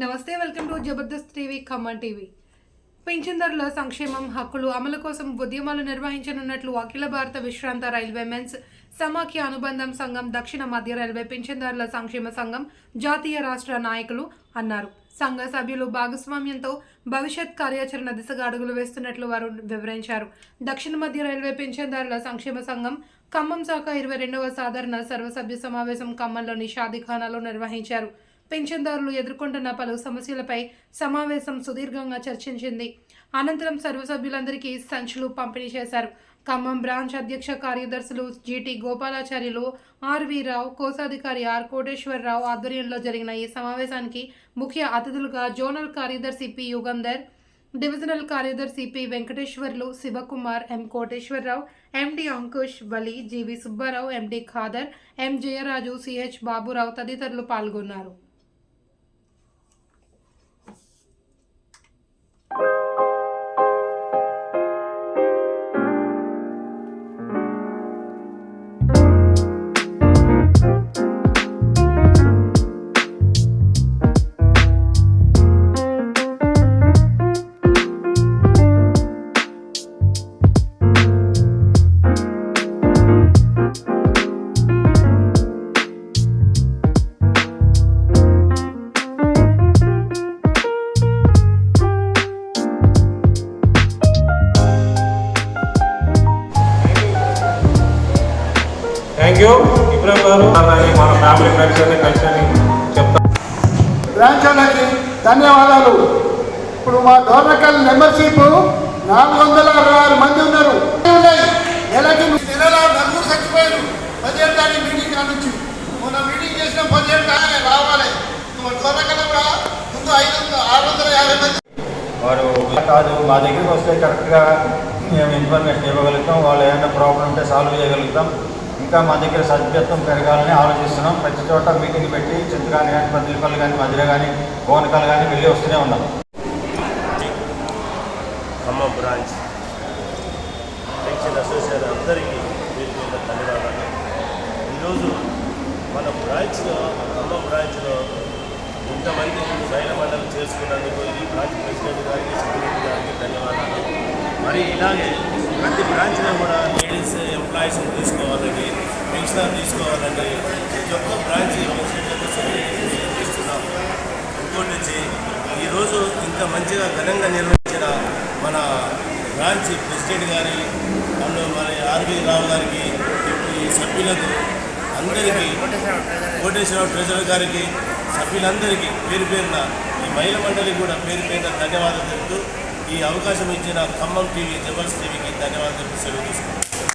నమస్తే welcome to Jabardasth TV Khammam TV. పింఛన్దారుల సంక్షేమం హక్కులు అమలు కోసం ఉద్యమాలు నిర్వహించనున్నట్లు అఖిల భారత విశ్రాంత రైల్వే మెన్స్ సమాఖ్య అనుబంధం సంఘం దక్షిణ మధ్య రైల్వే పింఛన్దారుల సంక్షేమ సంఘం జాతీయ రాష్ట్ర నాయకులు అన్నారు. సంఘ సభ్యులు భాగస్వామ్యంతో భవిష్యత్ కార్యాచరణ దిశగా అడుగులు వేస్తున్నట్లు వారు వివరించారు. దక్షిణ మధ్య రైల్వే పింఛన్దారుల సంక్షేమ సంఘం ఖమ్మం శాఖ ఇరవై రెండవ సాధారణ సర్వసభ్య సమావేశం ఖమ్మంలోని షాదిఖానాలో నిర్వహించారు. పింఛన్దారులు ఎదుర్కొంటున్న పలు సమస్యలపై సమావేశం సుదీర్ఘంగా చర్చించింది. అనంతరం సర్వసభ్యులందరికీ సంచులు పంపిణీ చేశారు. ఖమ్మం బ్రాంచ్ అధ్యక్ష కార్యదర్శులు జీటీ గోపాలాచార్యులు ఆర్వి రావు కోశాధికారి ఆర్ కోటేశ్వరరావు ఆధ్వర్యంలో జరిగిన ఈ సమావేశానికి ముఖ్య అతిథులుగా జోనల్ కార్యదర్శి పి యుగంధర్ డివిజనల్ కార్యదర్శి P Venkateswarlu Sivakumar M Koteswararao MD Ankush Vali GV Subbarao MD Khader M Jayaraju CH Baburao తదితరులు పాల్గొన్నారు. థ్యాంక్ యూ ఇబ్రాహిం గారు మన ఫ్యామిలీ ఫ్రెండ్స్ అన్ని కలిసి అని చెప్తాను బ్రాంచ్ ధన్యవాదాలు. ఇప్పుడు మా డోర్నకల్ మెంబర్షిప్ నాలుగు వందల అరవై ఆరు మంది ఉన్నారు. ఉన్నాయి. నెలకి నెలలో నలుగురు చచ్చిపోయారు. పదిహేడు తారీఖు మీటింగ్ కాడ నుంచి. మొన్న మీటింగ్ చేసిన పదిహేడు తారీఖు రావాలి. డోర్నకల్ కూడా ముందు ఐదు ఆరు వందల యాభై మంది. వారు కాదు మా దగ్గరికి వస్తే కరెక్ట్గా మేము ఇన్ఫర్మేషన్ ఇవ్వగలుగుతాం. వాళ్ళు ఏమైనా ప్రాబ్లం ఉంటే సాల్వ్ చేయగలుగుతాం. ఇంకా మా దగ్గర సభ్యత్వం పెరగాలని ఆలోచిస్తున్నాం. ప్రతి చోట మీటింగ్ పెట్టి చింతకాని కానీ పదిలిపల్లి కానీ మధుర కానీ భువనకాలు కానీ వెళ్ళి వస్తూనే ఉన్నాం. ఖమ్మం బ్రాంచ్ పెన్షన్ అసోసియేషన్ అందరికీ మీరు మీద ధన్యవాదాలు. ఈరోజు మన బ్రాంచ్లో ఖమ్మం బ్రాంచ్లో ఇంతమంది సైన మండలి చేసుకున్నందుకు ఈ బ్రాంచ్ ప్రెసిడెంట్ గారికి సెక్రటరీ గారికి ధన్యవాదాలు. మరి ఇలాగే ప్రతి బ్రాంచ్లో కూడా లేడీస్ ఎంప్లాయీస్ని తీసుకోవాలని పెన్షనర్ తీసుకోవాలని ప్రతి ఒక్క బ్రాంచ్ చేస్తున్నాం. ఇంకోటి నుంచి ఈరోజు ఇంత మంచిగా ఘనంగా నిర్వహించిన మన బ్రాంచ్ ప్రెసిడెంట్ గారి అండ్ మరి ఆర్వి రావు గారికి ఈ సభ్యులకు అందరికీ కోటేశ్వరరావు ట్రెజరర్ గారికి సభ్యులందరికీ పేరు పేరున ఈ మహిళ మండలికి కూడా పేరు పేరున ధన్యవాదాలు తెలుపుతూ ఈ అవకాశం ఇచ్చిన ఖమ్మం టీవీ జబర్స్ టీవీకి ధన్యవాదాలు తెలుపుతూ సెలవు తీసుకున్నాను